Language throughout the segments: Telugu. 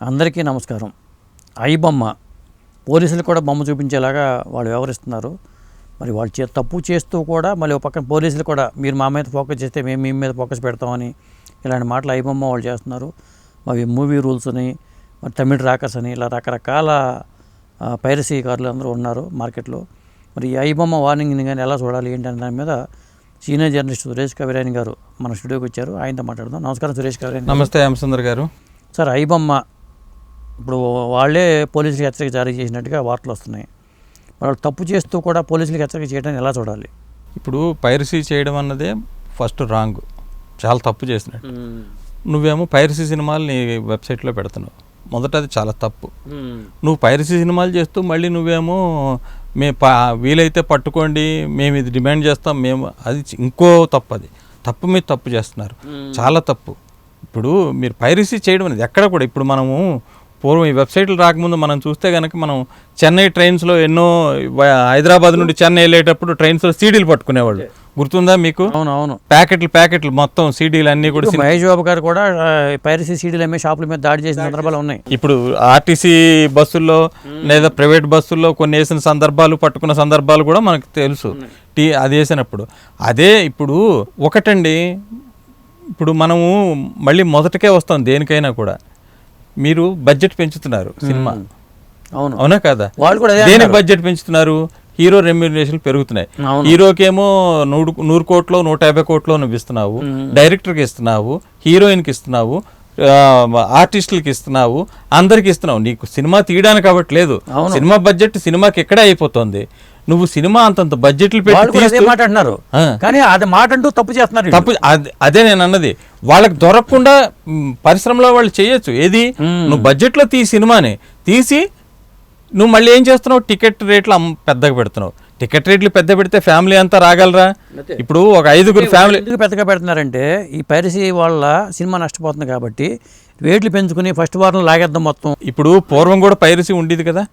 అందరికీ నమస్కారం. ఐ బొమ్మ. పోలీసులు కూడా బొమ్మ చూపించేలాగా వాళ్ళు వ్యవహరిస్తున్నారు. మరి వాళ్ళు చే తప్పు చేస్తూ కూడా మళ్ళీ ఒక పక్కన పోలీసులు కూడా మీరు మా మీద ఫోకస్ చేస్తే మేము మీ మీద ఫోకస్ పెడతామని ఇలాంటి మాటలు ఐ బొమ్మ వాళ్ళు చేస్తున్నారు. మరి మూవీ రూల్స్ అని మరి తమిళ రాకర్స్ అని ఇలా రకరకాల ఆ, పైరసీ కార్లు అందరూ ఉన్నారు మార్కెట్లో. మరి ఈ ఐ బొమ్మ వార్నింగ్ని కానీ ఎలా చూడాలి ఏంటి అనే దాని మీద సీనియర్ జర్నలిస్ట్ సురేష్ కవిరాని గారు మన స్టూడియోకి వచ్చారు. ఆయనతో మాట్లాడదాం. నమస్కారం సురేష్ కవిరాని గారు. నమస్తే హేమసుందర్ గారు. సార్ ఐబొమ్మ ఇప్పుడు వాళ్ళే పోలీసులకు హెచ్చరిక జారీ చేసినట్టుగా వార్తలు వస్తున్నాయి. మరి వాళ్ళు తప్పు చేస్తూ కూడా పోలీసులకు హెచ్చరిక చేయడానికి ఎలా చూడాలి? ఇప్పుడు పైరసీ చేయడం అన్నదే ఫస్ట్ రాంగ్. చాలా తప్పు చేసినట్టు. నువ్వేమో పైరసీ సినిమాలు నీ వెబ్సైట్లో పెడుతున్నావు. మొదట అది చాలా తప్పు. నువ్వు పైరసీ సినిమాలు చేస్తూ మళ్ళీ నువ్వేమో మే ప వీలైతే పట్టుకోండి మేము ఇది డిమాండ్ చేస్తాం మేము అది ఇంకో తప్పు అది తప్పు మీద తప్పు చేస్తున్నారు. చాలా తప్పు. ఇప్పుడు మీరు పైరసీ చేయడం అనేది ఎక్కడ కూడా ఇప్పుడు మనము పూర్వం ఈ వెబ్సైట్లు రాకముందు మనం చూస్తే కనుక మనం చెన్నై ట్రైన్స్లో ఎన్నో హైదరాబాద్ నుండి చెన్నై వెళ్ళేటప్పుడు ట్రైన్స్లో సీడీలు పట్టుకునేవాళ్ళు. గుర్తుందా మీకు? అవును అవును ప్యాకెట్లు ప్యాకెట్లు మొత్తం సీడీలు అన్నీ కూడా మహేష్ బాబు గారు కూడా పైరసీ సీడీలు అమ్మే షాపుల మీద దాడి చేసిన సందర్భాలు ఉన్నాయి. ఇప్పుడు ఆర్టీసీ బస్సుల్లో లేదా ప్రైవేట్ బస్సుల్లో కొన్ని వేసిన సందర్భాలు పట్టుకున్న సందర్భాలు కూడా మనకు తెలుసు. టీ అది వేసినప్పుడు. అదే ఇప్పుడు ఒకటండి ఇప్పుడు మనము మళ్ళీ మొదటికే వస్తాం దేనికైనా కూడా. మీరు బడ్జెట్ పెంచుతున్నారు సినిమా. అవును. అవునా కదా? వాళ్ళు కూడా దేనికి బడ్జెట్ పెంచుతున్నారు? హీరో రెమ్యూనరేషన్ పెరుగుతున్నాయి. హీరోకేమో నూరు నూరు కోట్లో నూట యాభై కోట్లో నువ్వు ఇస్తున్నావు డైరెక్టర్కి ఇస్తున్నావు హీరోయిన్కి ఇస్తున్నావు ఆర్టిస్టులకి ఇస్తున్నావు అందరికి ఇస్తున్నావు. నీకు సినిమా తీయడానికి కాబట్టి లేదు అవును. సినిమా బడ్జెట్ సినిమాకి ఎక్కడే అయిపోతుంది. నువ్వు సినిమా అంతంత బడ్జెట్లు పెట్టి అదే మాట అంటున్నారు. కానీ అది మాట అంటూ తప్పు చేస్తున్నారు. తప్పు అద- నేను అన్నది. వాళ్ళకి దొరకకుండా పరిశ్రమలో వాళ్ళు చేయొచ్చు. ఏది? నువ్వు బడ్జెట్లో తీ సినిమాని. తీసి నువ్వు మళ్ళీ ఏం చేస్తున్నావు? టికెట్ రేట్లు పెద్దగా పెడుతున్నావు. టికెట్ రేట్లు పెద్ద పెడితే ఫ్యామిలీ అంతా రాగలరా? ఇప్పుడు ఒక ఐదుగురు ఫ్యామిలీ ఎందుకు పెద్దగా పెడుతున్నారంటే ఈ పైరసీ వాళ్ళ సినిమా నష్టపోతుంది కాబట్టి రేట్లు పెంచుకుని ఫస్ట్ వారం లాగేద్దాం మొత్తం. ఇప్పుడు పూర్వం కూడా పైరసీ ఉండేది కదా?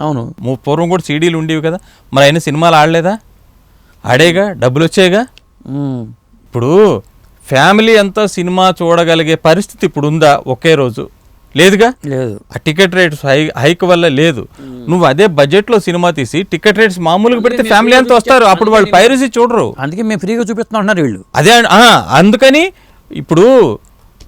అవును. ము- పూర్వం కూడా సీడీలు ఉండేవి కదా. మరి అయినా సినిమాలు ఆడలేదా? ఆడేగా? డబ్బులు వచ్చాయిగా. ఇప్పుడు ఫ్యామిలీ అంతా సినిమా చూడగలిగే పరిస్థితి ఇప్పుడు ఉందా ఒకే రోజు? లేదుగా? లేదు. ఆ టికెట్ రేట్స్ హై హైక్ వల్ల లేదు. నువ్వు అదే బడ్జెట్లో సినిమా తీసి టికెట్ రేట్స్ మామూలుగా పెడితే ఫ్యామిలీ అంతా వస్తారు. అప్పుడు వాళ్ళు పైరసీ చూడరు. అందుకే మేము ఫ్రీగా చూపిస్తున్నాం అంటున్నారు వీళ్ళు. అదే అందుకని ఇప్పుడు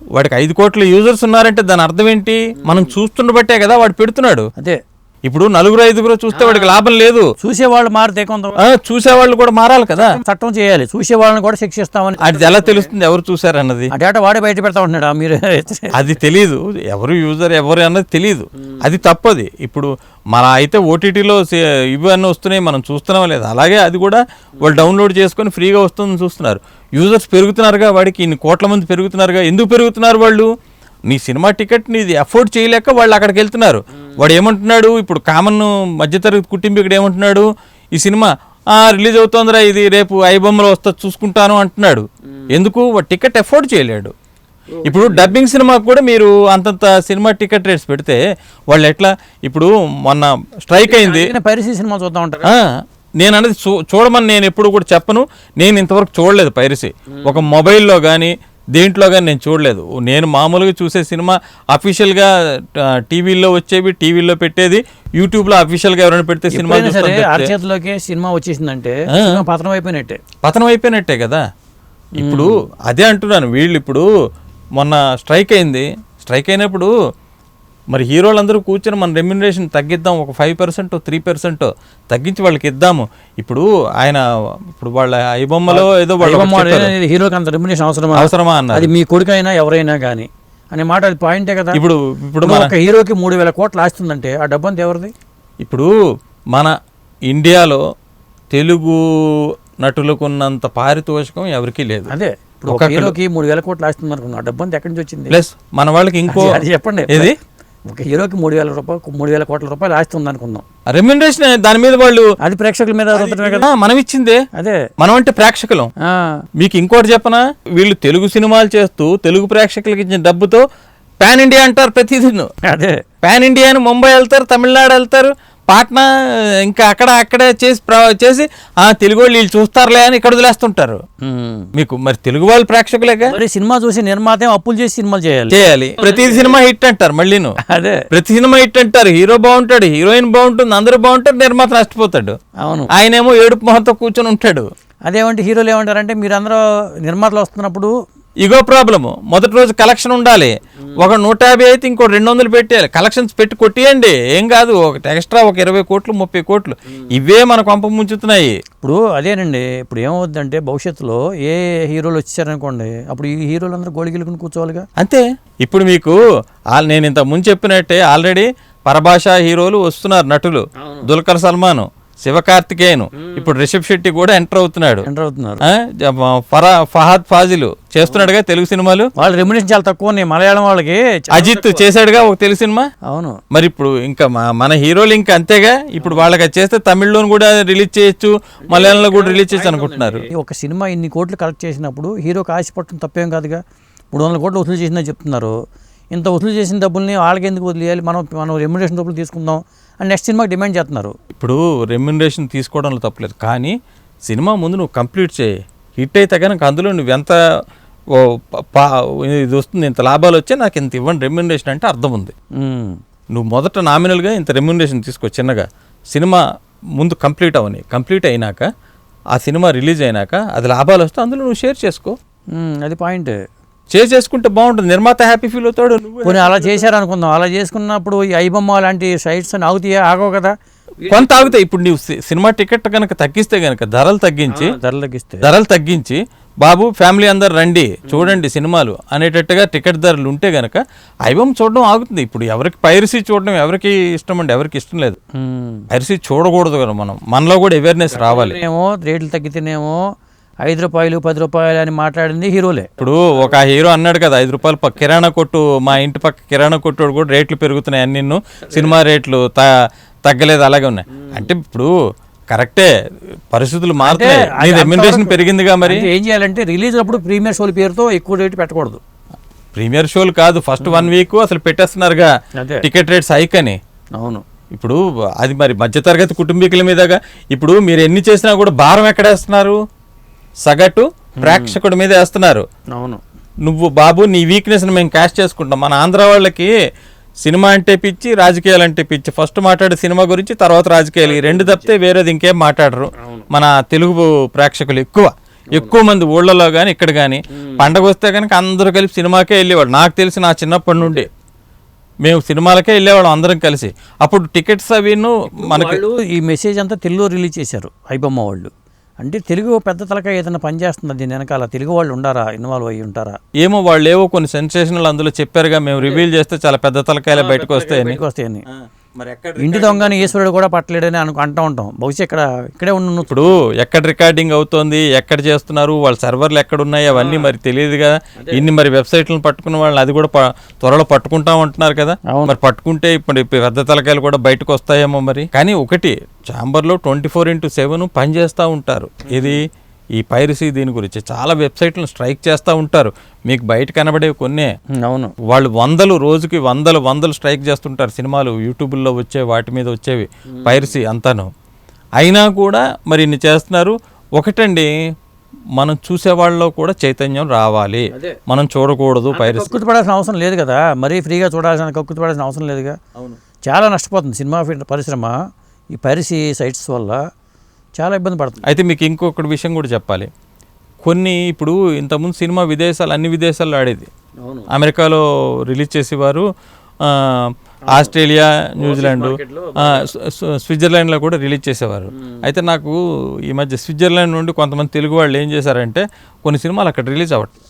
వాడికి ఐదు కోట్ల యూజర్స్ ఉన్నారంటే దాని అర్థం ఏంటి? మనం చూస్తున్న బట్టే కదా వాడు పెడుతున్నాడు. అదే. ఇప్పుడు నలుగురు ఐదుగురు చూస్తే వాడికి లాభం లేదు. చూసేవాళ్ళు మారితే కొంత చూసేవాళ్ళు కూడా మారాలి కదా. చట్టం చేయాలి. చూసే వాళ్ళని కూడా శిక్షిస్తామని అది ఎలా తెలుస్తుంది? ఎవరు చూసారన్నది ఆ డేటా వాడే బయట పెడతా ఉంటున్నాడు? మీరు అది తెలియదు ఎవరు యూజర్ ఎవరు అన్నది తెలియదు అది తప్పది. ఇప్పుడు మన అయితే ఓటీటీలో ఇవన్నీ వస్తున్నాయి మనం చూస్తున్నాం లేదు. అలాగే అది కూడా వాళ్ళు డౌన్లోడ్ చేసుకొని ఫ్రీగా వస్తుందని చూస్తున్నారు. యూజర్స్ పెరుగుతున్నారుగా వాడికి ఇన్ని కోట్ల మంది పెరుగుతున్నారుగా. ఎందుకు పెరుగుతున్నారు వాళ్ళు? నీ సినిమా టికెట్ నీది అఫోర్డ్ చేయలేక వాళ్ళు అక్కడికి వెళ్తున్నారు. వాడు ఏమంటున్నాడు? ఇప్పుడు కామన్ మధ్యతరగతి కుటుంబీకుడు ఏమంటున్నాడు? ఈ సినిమా "ఆ, రిలీజ్ అవుతోందిరా ఇది రేపు ఐబొమ్మలో వస్తా చూసుకుంటాను అంటున్నాడు. ఎందుకు? వాడు టికెట్ అఫోర్డ్ చేయలేడు. ఇప్పుడు డబ్బింగ్ సినిమాకు కూడా మీరు అంతంత సినిమా టికెట్ రేట్స్ పెడితే వాళ్ళు ఎట్లా? ఇప్పుడు మొన్న స్ట్రైక్ అయింది. పైరసీ సినిమా చూద్దాం ఉంటారు నేను అనేది చూ చూడమని నేను ఎప్పుడు కూడా చెప్పను. నేను ఇంతవరకు చూడలేదు పైరసీ. ఒక మొబైల్లో కానీ దేంట్లో కానీ నేను చూడలేదు. నేను మామూలుగా చూసే సినిమా అఫీషియల్గా టీవీలో వచ్చేవి టీవీలో పెట్టేది యూట్యూబ్లో అఫీషియల్గా ఎవరైనా పెడితే సినిమా అరచేతిలోకి సినిమా వచ్చేసిందంటే పతనం అయిపోయినట్టే. పతనం అయిపోయినట్టే కదా. ఇప్పుడు అదే అంటున్నాను వీళ్ళు ఇప్పుడు మొన్న స్ట్రైక్ అయింది. స్ట్రైక్ అయినప్పుడు మరి హీరోలందరూ కూర్చొని మన రెమ్యునరేషన్ తగ్గిద్దాం ఒక ఫైవ్ పర్సెంట్ త్రీ పర్సెంట్ తగ్గించి వాళ్ళకి ఇద్దాము. ఇప్పుడు ఆయన ఇప్పుడు వాళ్ళ ఐ బొమ్మలో ఏదో వాళ్ళు హీరోకి అంత రెమ్యునేషన్ అవసరమా? అవసరమా అన్నారు. అది మీ కొడుకైనా ఎవరైనా కానీ అనే మాట అది పాయింటే కదా. ఇప్పుడు ఇప్పుడు ఒక హీరోకి మూడు వేల కోట్లు ఆస్తుందంటే ఆ డబ్బు అంతా ఎవరిది? ఇప్పుడు మన ఇండియాలో తెలుగు నటులకున్నంత పారితోషికం ఎవరికీ లేదు. అదే. ఇప్పుడు ఒక హీరోకి మూడు వేల కోట్లు ఆస్తుంది అనుకున్నా ఆ డబ్బు అంతా ఎక్కడి నుంచి వచ్చింది? ప్లస్ మన వాళ్ళకి ఇంకో చెప్పండి. ఏది? ఒక హీరోకి మూడు వేల రూపాయలు మూడు వేల కోట్ల రూపాయలు ఆస్తి ఉంది అనుకుందాం రెమ్యునరేషన్ దాని మీద వాళ్ళు అది ప్రేక్షకుల మీద కదా. మనం ఇచ్చిందే. అదే. మనం అంటే ప్రేక్షకులం. మీకు ఇంకోటి చెప్పనా? వీళ్ళు తెలుగు సినిమాలు చేస్తూ తెలుగు ప్రేక్షకులకి ఇచ్చిన డబ్బుతో పాన్ ఇండియా అంటారు ప్రతిదీ అదే. పాన్ ఇండియా అని ముంబై వెళ్తారు తమిళనాడు వెళ్తారు పాట్నా ఇంకా అక్కడ అక్కడే చేసి ప్ర- చేసి ఆ తెలుగు వాళ్ళు వీళ్ళు చూస్తారులే అని ఇక్కడ వదిలేస్తుంటారు. మీకు మరి తెలుగు వాళ్ళు ప్రేక్షకులేగా? మరి సినిమా చూసి నిర్మాత అప్పులు చేసి సినిమాలు చేయాలి? చేయాలి. ప్రతి సినిమా హిట్ అంటారు మళ్ళీను. అదే. ప్రతి సినిమా హిట్ అంటారు. హీరో బాగుంటాడు హీరోయిన్ బాగుంటుంది అందరూ బాగుంటారు నిర్మాత నష్టపోతాడు. అవును. ఆయనేమో ఏడుపు మొహంతో కూర్చొని ఉంటాడు. అదేమంటే హీరోలు ఏమంటారంటే మీరందరూ నిర్మాతలు వస్తున్నప్పుడు ఇగో ప్రాబ్లము. మొదటి రోజు కలెక్షన్ ఉండాలి. ఒక నూట యాభై అయితే ఇంకో రెండు వందలు పెట్టేయాలి. కలెక్షన్స్ పెట్టి కొట్టియండి. ఏం కాదు ఒకటి ఎక్స్ట్రా ఒక ఇరవై కోట్లు ముప్పై కోట్లు. ఇవే మన కొంప ముంచుతున్నాయి. ఇప్పుడు అదేనండి ఇప్పుడు ఏమవుద్దంటే భవిష్యత్తులో ఏ హీరోలు వచ్చారనుకోండి అప్పుడు ఈ హీరోలు అందరూ గోళిగిలుకుని కూర్చోవాలిగా? అంతే. ఇప్పుడు మీకు నేను ఇంత ముందు చెప్పినట్టే ఆల్రెడీ పరభాషా హీరోలు వస్తున్నారు నటులు. దుల్కర్ సల్మాన్. శివకార్తికేయన్. ఇప్పుడు రిషబ్ శెట్టి కూడా ఎంటర్ అవుతున్నాడు. ఎంటర్ అవుతున్నారు. ఫరా ఫహాద్ ఫాజిల్ చేస్తున్నాడుగా తెలుగు సినిమాలు? వాళ్ళ రెమ్యునేషన్ చాలా తక్కువ ఉన్నాయి. మలయాళం వాళ్ళకి అజిత్ చేశాడుగా ఒక తెలుగు సినిమా? అవును. మరి ఇప్పుడు ఇంకా మన హీరోలు ఇంకా అంతేగా? ఇప్పుడు వాళ్ళకి చేస్తే తమిళ్ళో కూడా రిలీజ్ చేయొచ్చు మలయాళంలో కూడా రిలీజ్ చేయొచ్చు అనుకుంటున్నారు. ఒక సినిమా ఇన్ని కోట్లు కలెక్ట్ చేసినప్పుడు హీరోకి ఆశపడటం తప్పేం కాదుగా? మూడు వందల కోట్లు వసూలు చేసిందని చెప్తున్నారు. ఇంత వసూలు చేసిన డబ్బుల్ని వాళ్ళకి ఎందుకు వదిలేయాలి? మనం మనం రెమ్యునేషన్ డబ్బులు తీసుకుందాం అని నెక్స్ట్ సినిమాకి డిమాండ్ చేస్తున్నారు. ఇప్పుడు రెమ్యునరేషన్ తీసుకోవడంలో తప్పలేదు. కానీ సినిమా ముందు నువ్వు కంప్లీట్ చేయి. హిట్ అయితే కనుక అందులో నువ్వు ఎంత ఇది వస్తుంది ఇంత లాభాలు వచ్చే నాకు ఇంత ఇవ్వండి రెమ్యునరేషన్ అంటే అర్థం ఉంది. నువ్వు మొదట నామినల్గా ఇంత రెమ్యునరేషన్ తీసుకో చిన్నగా. సినిమా ముందు కంప్లీట్ అవని కంప్లీట్ అయినాక ఆ సినిమా రిలీజ్ అయినాక అది లాభాలు వస్తే అందులో నువ్వు షేర్ చేసుకో. అది పాయింట్ షేర్ చేసుకుంటే బాగుంటుంది. నిర్మాత హ్యాపీ ఫీల్ అవుతాడు పోనీ అలా చేశారు అనుకుందాం. అలా చేసుకున్నప్పుడు ఈ ఐబొమ్మ లాంటి సైట్స్ అని ఆగుతాయా? ఆగవు కదా. కొంత ఆగుతాయి. ఇప్పుడు నీవు సినిమా టికెట్ కనుక తగ్గిస్తే కనుక ధరలు తగ్గించి ధరలు తగ్గిస్తే. ధరలు తగ్గించి బాబు ఫ్యామిలీ అందరు రండి చూడండి సినిమాలు అనేటట్టుగా టికెట్ ధరలు ఉంటే గనక ఐబమ్ చూడడం ఆగుతుంది. ఇప్పుడు ఎవరికి పైరసీ చూడడం ఎవరికి ఇష్టం అండి? ఎవరికి ఇష్టం లేదు. పైరసీ చూడకూడదు కదా మనం. మనలో కూడా అవేర్నెస్ రావాలి. ఏమో రేట్లు తగ్గితేనేమో ఐదు రూపాయలు పది రూపాయలు అని మాట్లాడింది హీరోలే. ఇప్పుడు ఒక హీరో అన్నాడు కదా ఐదు రూపాయలు పక్క కిరాణా కొట్టు మా ఇంటి పక్క కిరాణా కొట్టు కూడా రేట్లు పెరుగుతున్నాయి అన్ని సినిమా రేట్లు త తగ్గలేదు అలాగే ఉన్నాయి. అంటే ఇప్పుడు కరెక్టే పరిస్థితులు రెమ్యునరేషన్ అంతవరకు- పెరిగిందిగా మరి. ఏం చేయాలంటే రిలీజ్ అప్పుడు ప్రీమియర్ షోల పేరుతో ఎక్కువ రేటు పెట్టకూడదు. ప్రీమియర్ షోలు కాదు ఫస్ట్ వన్ వీక్ అసలు పెట్టేస్తున్నారుగా. టికెట్ రేట్స్ హైక్ అని. అవును. ఇప్పుడు అది మరి మధ్యతరగతి కుటుంబీకుల మీదగా. ఇప్పుడు మీరు ఎన్ని చేసినా కూడా భారం ఎక్కడేస్తున్నారు సగటు ప్రేక్షకుడి మీద వేస్తున్నారు. అవును. నువ్వు బాబు నీ వీక్నెస్ని మేము క్యాష్ చేసుకుంటాం. మన ఆంధ్ర వాళ్ళకి సినిమా అంటే పిచ్చి రాజకీయాలు అంటే పిచ్చి. ఫస్ట్ మాట్లాడే సినిమా గురించి తర్వాత రాజకీయాలు. ఈ రెండు తప్పితే వేరేది ఇంకేం మాట్లాడరు. మన తెలుగు ప్రేక్షకులు ఎక్కువ. ఎక్కువ మంది ఊళ్ళలో కానీ ఇక్కడ కానీ పండగ వస్తే కనుక అందరూ కలిపి సినిమాకే వెళ్ళేవాళ్ళు. నాకు తెలిసి నా చిన్నప్పటి నుండి. మేము సినిమాలకే వెళ్ళేవాళ్ళం అందరం కలిసి. అప్పుడు టికెట్స్ అవిను మనకి ఈ మెసేజ్ అంతా తెలుగులో రిలీజ్ చేశారు ఐబొమ్మ వాళ్ళు. అంటే తెలుగు పెద్ద తలకాయ ఏదైనా పని చేస్తుంది? దీని వెనకాల తెలుగు వాళ్ళు ఉండారా? ఇన్వాల్వ్ అయ్యి ఉంటారా? ఏమో వాళ్ళు ఏవో కొన్ని సెన్సేషనల్ అందులో చెప్పారుగా మేము రివీల్ చేస్తే చాలా పెద్ద తలకాయలు బయటకు వస్తాయని. బయటకు వస్తాయని. ఇంటి దొంగని ఈశ్వరుడు కూడా పట్టలేడని అను అంటూ ఉంటాం. బహుశా ఇక్కడ ఇక్కడే ఉన్న ఇప్పుడు ఎక్కడ రికార్డింగ్ అవుతోంది ఎక్కడ చేస్తున్నారు వాళ్ళ సర్వర్లు ఎక్కడ ఉన్నాయి అవన్నీ మరి తెలియదు కదా. ఇన్ని మరి వెబ్సైట్లను పట్టుకున్న వాళ్ళని అది కూడా త్వరలో పట్టుకుంటాం అంటున్నారు కదా. మరి పట్టుకుంటే ఇప్పుడు పెద్ద తలకాయలు కూడా బయటకు వస్తాయేమో మరి. కానీ ఒకటి చాంబర్లో ట్వంటీ ఫోర్ ఇంటూ సెవెన్ పనిచేస్తూ ఉంటారు. ఇది ఈ పైరసీ దీని గురించి చాలా వెబ్సైట్లను స్ట్రైక్ చేస్తూ ఉంటారు. మీకు బయట కనబడేవి కొన్నే. అవును. వాళ్ళు వందలు రోజుకి వందలు వందలు స్ట్రైక్ చేస్తుంటారు సినిమాలు. యూట్యూబ్లో వచ్చే వాటి మీద వచ్చేవి పైరసీ అంతాను. అయినా కూడా మరి ఇన్ని చేస్తున్నారు. ఒకటండి మనం చూసేవాళ్ళలో కూడా చైతన్యం రావాలి. మనం చూడకూడదు పైరసీ. కక్కుతు పడాల్సిన అవసరం లేదు కదా. మరీ ఫ్రీగా చూడాల్సిన కక్కుతు పడాల్సిన అవసరం లేదుగా. చాలా నష్టపోతుంది సినిమా పరిశ్రమ. ఈ పైరసీ సైట్స్ వల్ల చాలా ఇబ్బంది పడుతుంది. అయితే మీకు ఇంకొకటి విషయం కూడా చెప్పాలి. కొన్ని ఇప్పుడు ఇంతకుముందు సినిమా విదేశాలు అన్ని విదేశాల్లో ఆడేది. అవును. అమెరికాలో రిలీజ్ చేసేవారు ఆ, ఆస్ట్రేలియా న్యూజిలాండ్ స్విట్జర్లాండ్లో కూడా రిలీజ్ చేసేవారు. అయితే నాకు ఈ మధ్య స్విట్జర్లాండ్ నుండి కొంతమంది తెలుగు వాళ్ళు ఏం చేశారంటే కొన్ని సినిమాలు అక్కడ రిలీజ్ అవ్వట్లేదు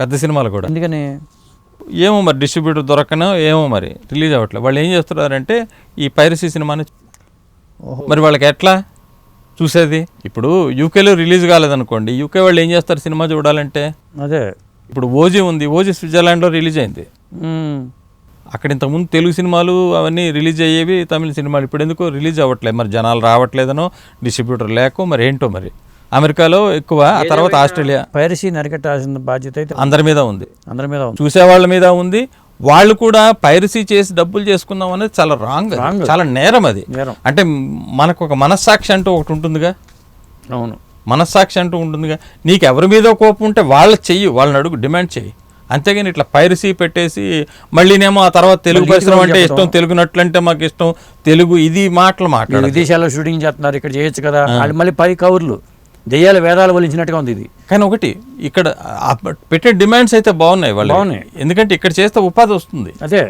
పెద్ద సినిమాలు కూడా. ఎందుకని? ఏమో మరి డిస్ట్రిబ్యూటర్ దొరకనో ఏమో మరి రిలీజ్ అవ్వట్లేదు వాళ్ళు ఏం చేస్తున్నారంటే ఈ పైరసీ సినిమాని ఓహో. మరి వాళ్ళకి ఎట్లా? చూసేది? ఇప్పుడు యూకేలో రిలీజ్ కాలేదనుకోండి యూకే వాళ్ళు ఏం చేస్తారు సినిమా చూడాలంటే? అదే. ఇప్పుడు ఓజీ ఉంది ఓజీ స్విట్జర్లాండ్లో రిలీజ్ అయింది. అక్కడ ఇంతకుముందు తెలుగు సినిమాలు అవన్నీ రిలీజ్ అయ్యేవి తమిళ సినిమాలు ఇప్పుడు ఎందుకో రిలీజ్ అవ్వట్లేదు. మరి జనాలు రావట్లేదనో డిస్ట్రిబ్యూటర్ లేకో మరి ఏంటో మరి. అమెరికాలో ఎక్కువ ఆ తర్వాత ఆస్ట్రేలియా. పైరసీని అరికట్టాల్సిన బాధ్యత అయితే అందరి మీద ఉంది. అందరి మీద చూసేవాళ్ళ మీద ఉంది వాళ్ళు కూడా పైరసీ చేసి డబ్బులు చేసుకుందాం అనేది చాలా రాంగ్. చాలా నేరం అది. అంటే మనకు ఒక మనస్సాక్షి అంటూ ఒకటి ఉంటుందిగా? అవును. మనస్సాక్షి అంటూ ఉంటుందిగా? నీకు ఎవరి మీద కోపం ఉంటే వాళ్ళ చెయ్యి వాళ్ళని అడుగు డిమాండ్ చెయ్యి. అంతేగాని ఇట్లా పైరసీ పెట్టేసి మళ్ళీనేమో ఆ తర్వాత తెలుగు పరిశ్రమ అంటే. ఇష్టం తెలుగు నట్లంటే మాకు ఇష్టం తెలుగు ఇది మాటలు మీరు మాట్లాడాలి విదేశాల్లో షూటింగ్ చేస్తున్నారు ఇక్కడ చేయొచ్చు కదా. మళ్ళీ పై కవర్లు. దెయ్యాల వేదాలు వలించినట్టుగా ఉంది ఇది. కానీ ఒకటి ఇక్కడ పెట్టే డిమాండ్స్ అయితే బాగున్నాయి వాళ్ళు బాగున్నాయి. ఎందుకంటే ఇక్కడ చేస్తే ఉపాధి వస్తుంది. అదే.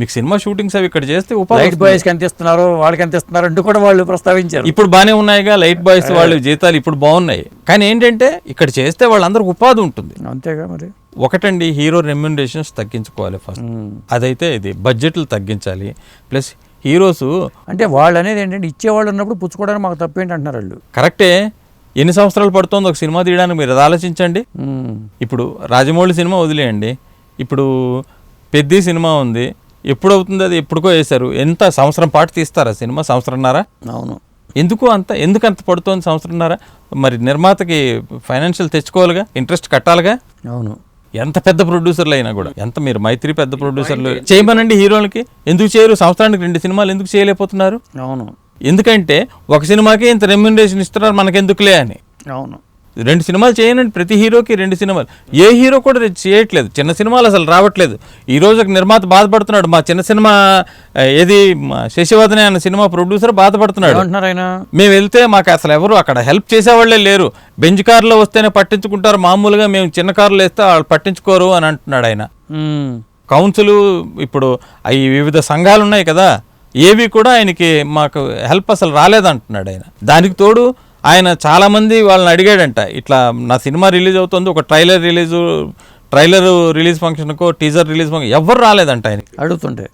మీకు సినిమా షూటింగ్స్ అవి ఇక్కడ చేస్తే ఉపాధి లైట్. బాయ్స్కి ఎంత ఇస్తున్నారు వాళ్ళకి ఎంత ఇస్తున్నారు అంటూ కూడా వాళ్ళు ప్రస్తావించారు. ఇప్పుడు బానే ఉన్నాయిగా లైట్ బాయ్స్ వాళ్ళు జీతాలు ఇప్పుడు బాగున్నాయి. కానీ ఏంటంటే ఇక్కడ చేస్తే వాళ్ళందరికి ఉపాధి ఉంటుంది. అంతేగా మరి. ఒకటండి హీరో రెమ్యునరేషన్స్ తగ్గించుకోవాలి ఫస్ట్. అదైతే ఇది బడ్జెట్లు తగ్గించాలి. ప్లస్ హీరోస్ అంటే వాళ్ళు అనేది ఏంటంటే ఇచ్చేవాళ్ళు ఉన్నప్పుడు పుచ్చుకోవడానికి మాకు తప్పేంటి అంటున్నారు వాళ్ళు. కరెక్టే ఎన్ని సంవత్సరాలు పడుతుందో ఒక సినిమా తీయడానికి? మీరు అది ఆలోచించండి. ఇప్పుడు రాజమౌళి సినిమా వదిలేయండి. ఇప్పుడు పెద్ది సినిమా ఉంది. ఎప్పుడు అవుతుంది అది? ఎప్పుడుకో వేశారు. ఎంత సంవత్సరం పాటు తీస్తారా సినిమా? సంవత్సరంన్నారా? అవును. ఎందుకు అంత ఎందుకు అంత పడుతోంది సంవత్సరంన్నర? మరి నిర్మాతకి ఫైనాన్షియల్ తెచ్చుకోవాలిగా? ఇంట్రెస్ట్ కట్టాలిగా? అవును. ఎంత పెద్ద ప్రొడ్యూసర్లు అయినా కూడా. ఎంత మీరు మైత్రి పెద్ద ప్రొడ్యూసర్లు చేయమనండి హీరోలకి? ఎందుకు చేయరు? సంవత్సరానికి రెండు సినిమాలు ఎందుకు చేయలేకపోతున్నారు? అవును. ఎందుకంటే ఒక సినిమాకి ఇంత రెమ్యునరేషన్ ఇస్తున్నారు మనకెందుకులే అని. అవును. రెండు సినిమాలు చేయనండి ప్రతి హీరోకి రెండు సినిమాలు. ఏ హీరో కూడా చేయట్లేదు. చిన్న సినిమాలు అసలు రావట్లేదు. ఈ రోజు ఒక నిర్మాత బాధపడుతున్నాడు. మా చిన్న సినిమా ఏది మా శశివదనే అన్న సినిమా ప్రొడ్యూసర్ బాధపడుతున్నాడు. మేము వెళ్తే మాకు అసలు ఎవరు అక్కడ హెల్ప్ చేసేవాళ్ళే లేరు. బెంచ్ కార్లో వస్తేనే పట్టించుకుంటారు. మామూలుగా మేము చిన్న కార్లు వేస్తే వాళ్ళు పట్టించుకోరు అని అంటున్నాడు ఆయన. కౌన్సిల్ ఇప్పుడు అవి వివిధ సంఘాలు ఉన్నాయి కదా. ఏవి కూడా ఆయనకి మాకు హెల్ప్ అసలు రాలేదంటున్నాడు ఆయన. దానికి తోడు ఆయన చాలా మంది వాళ్ళని అడిగాడంట ఇట్లా నా సినిమా రిలీజ్ అవుతుంది ఒక ట్రైలర్ రిలీజ్ ట్రైలర్ రిలీజ్ ఫంక్షన్కో టీజర్ రిలీజ్ ఫంక్షన్ ఎవరు రాలేదంట ఆయనకి? అడుగుతుంటే.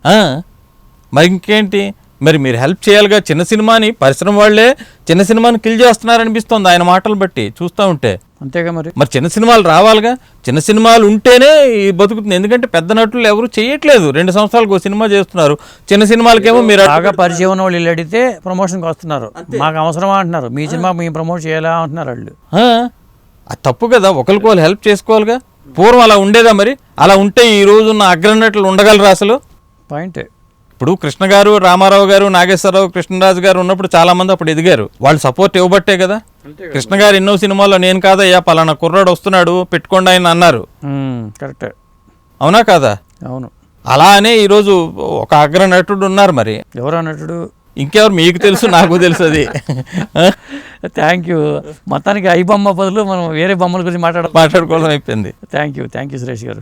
మరి ఇంకేంటి మరి మీరు హెల్ప్ చేయాలిగా. చిన్న సినిమాని పరిశ్రమ వాళ్ళే చిన్న సినిమాని కిల్ చేస్తున్నారనిపిస్తోంది ఆయన మాటలు బట్టి చూస్తూ ఉంటే. అంతేగా మరి. మరి చిన్న సినిమాలు రావాలిగా. చిన్న సినిమాలు ఉంటేనే ఈ బతుకుతుంది. ఎందుకంటే పెద్ద నటులు ఎవరు చేయట్లేదు. రెండు సంవత్సరాలకు సినిమా చేస్తున్నారు. చిన్న సినిమాలకేమో మీరు బాగా పరిచయం ఉన్న వాళ్ళు ఇల్లు అడిగితే ప్రమోషన్కి వస్తున్నారు. మాకు అవసరమా అంటున్నారు. మీ సినిమా మేము ప్రమోట్ చేయాలా అంటున్నారు వాళ్ళు. తప్పు కదా. ఒకరికొకరు హెల్ప్ చేసుకోవాలిగా. పూర్వం అలా ఉండేదా మరి? అలా ఉంటే ఈ రోజున్న అగ్రనటులు ఉండగలరా అసలు? పాయింటే ఇప్పుడు కృష్ణ గారు రామారావు గారు నాగేశ్వరరావు కృష్ణరాజు గారు ఉన్నప్పుడు చాలా మంది అప్పుడు ఎదిగారు. వాళ్ళు సపోర్ట్ ఇవ్వబట్టే కదా? కృష్ణ గారు ఎన్నో సినిమాల్లో నేను కాదయ్యా పలానా కుర్రాడు వస్తున్నాడు పెట్టుకోండి ఆయన అన్నారు. కరెక్టే. అవునా కాదా? అవును. అలా అనే ఈరోజు ఒక అగ్ర నటుడు ఉన్నారు మరి. ఎవరు అన్నట్టు ఇంకెవరు? మీకు తెలుసు నాకు తెలుసు అది. థ్యాంక్ యూ మొత్తానికి ఐ బొమ్మ బదులు మనం వేరే బొమ్మల గురించి మాట్లాడ మాట్లాడుకోవడం అయిపోయింది. Thank you thank you Suresh garu.